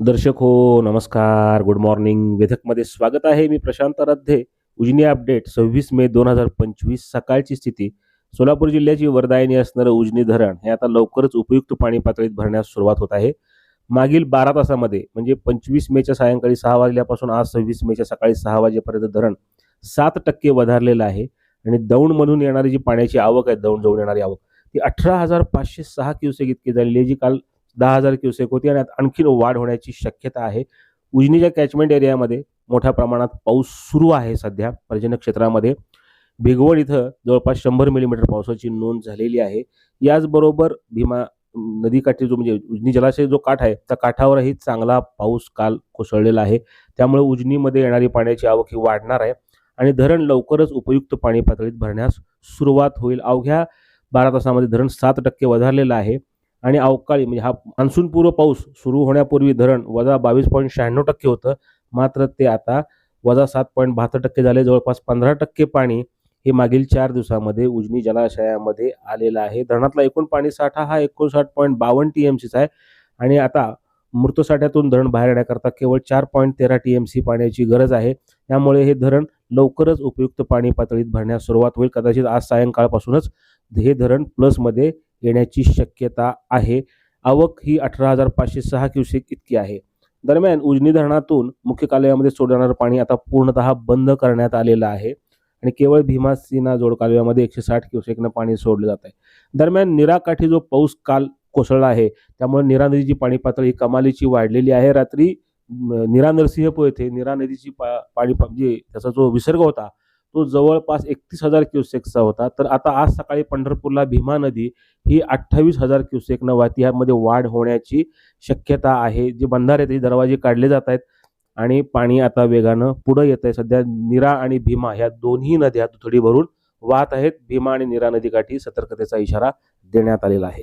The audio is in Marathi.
दर्शक हो नमस्कार. गुड मॉर्निंग वेधकमध्ये स्वागत आहे मी प्रशांत राध्ये उजनी अपडेट सव्वीस मे दोन हजार पंचवीस सकाळची स्थिती. सोलापूर जिल्ह्याची वरदायनी असणारं उजनी धरण हे आता लवकरच उपयुक्त पाणी पातळीत भरण्यास सुरुवात होत आहे. मागील बारा तासामध्ये म्हणजे पंचवीस मेच्या सायंकाळी सहा वाजल्यापासून आज सव्वीस मेच्या सकाळी सहा वाजेपर्यंत धरण सात टक्के वधारलेलं आहे. आणि दौंडमधून येणारी जी पाण्याची आवक आहे दौंड जवळ येणारी आवक ती अठरा हजार पाचशे सहा क्युसेक इतकी झालेली आहे जी काल दहा हजार क्युसेक होती आणि आणखी आणखीन वाढ होण्याची शक्यता आहे. उजनीच्या कॅचमेंट एरियामध्ये मोठ्या प्रमाणात पाऊस सुरू आहे सध्या. पर्जन्य क्षेत्रामध्ये भिगवण इथं जवळपास शंभर मिलीमीटर पावसाची नोंद झालेली आहे. याचबरोबर भीमा नदीकाठी जो म्हणजे उजनी जलाशय जो काठ आहे त्या काठावरही चांगला पाऊस काल कोसळलेला आहे. त्यामुळे उजनीमध्ये येणारी पाण्याची आवक ही वाढणार आहे आणि धरण लवकरच उपयुक्त पाणी पातळीत भरण्यास सुरुवात होईल. अवघ्या बारा तासामध्ये धरण सात टक्के वधारलेलं आहे. आणि अवकाळी म्हणजे हा मान्सूनपूर्व पाऊस सुरू होण्यापूर्वी धरण वजा बावीस पॉईंट शहाण्णव टक्के होतं. मात्र ते आता वजा सात पॉईंट बहात्तर टक्के झाले. जवळपास पंधरा टक्के पाणी हे मागील चार दिवसामध्ये उजनी जलाशयामध्ये आलेलं आहे. धरणातला एकूण पाणी साठा हा एकोणसाठ पॉईंट बावन्न टी एम सीचा आहे. आणि आता मृत साठ्यातून धरण बाहेर येण्याकरता केवळ चार पॉईंट तेरा टी एम सी पाण्याची गरज आहे. त्यामुळे हे धरण लवकरच उपयुक्त पाणी पातळीत भरण्यास सुरुवात होईल. कदाचित आज सायंकाळपासूनच हे धरण प्लसमध्ये येण्याची शक्यता आहे. आवक ही अठरा हजार पाचशे सहा क्युसेक इतकी आहे. दरम्यान उजनी धरणातून मुख्य कालव्यामध्ये सोडणारं पाणी आता पूर्णतः बंद करण्यात आलेलं आहे. आणि केवळ भीमा सीना जोड कालव्यामध्ये एकशे साठ क्युसेकनं पाणी सोडलं जात आहे दरम्यान निराकाठी जो पाऊस काल कोसळला आहे त्यामुळे निरा नदीची पाणी पातळी कमालीची वाढलेली आहे. रात्री निरा नरसिंहपूर येथे निरा नदीची पा पाणी पा- म्हणजे त्याचा जो विसर्ग होता तो जवळपास एकतीस हजार क्युसेकचा होता. तर आता आज सकाळी पंढरपूरला भीमा नदी ही अठ्ठावीस हजार क्युसेकनं वाहती यामध्ये वाढ होण्याची शक्यता आहे. जे बंधारे त्याचे दरवाजे काढले जात आहेत आणि पाणी आता वेगानं पुढं येत आहे सध्या निरा आणि भीमा ह्या दोन्ही नद्या दुथडी भरून वाहत आहेत. भीमा आणि निरा नदीकाठी सतर्कतेचा इशारा देण्यात आलेला आहे.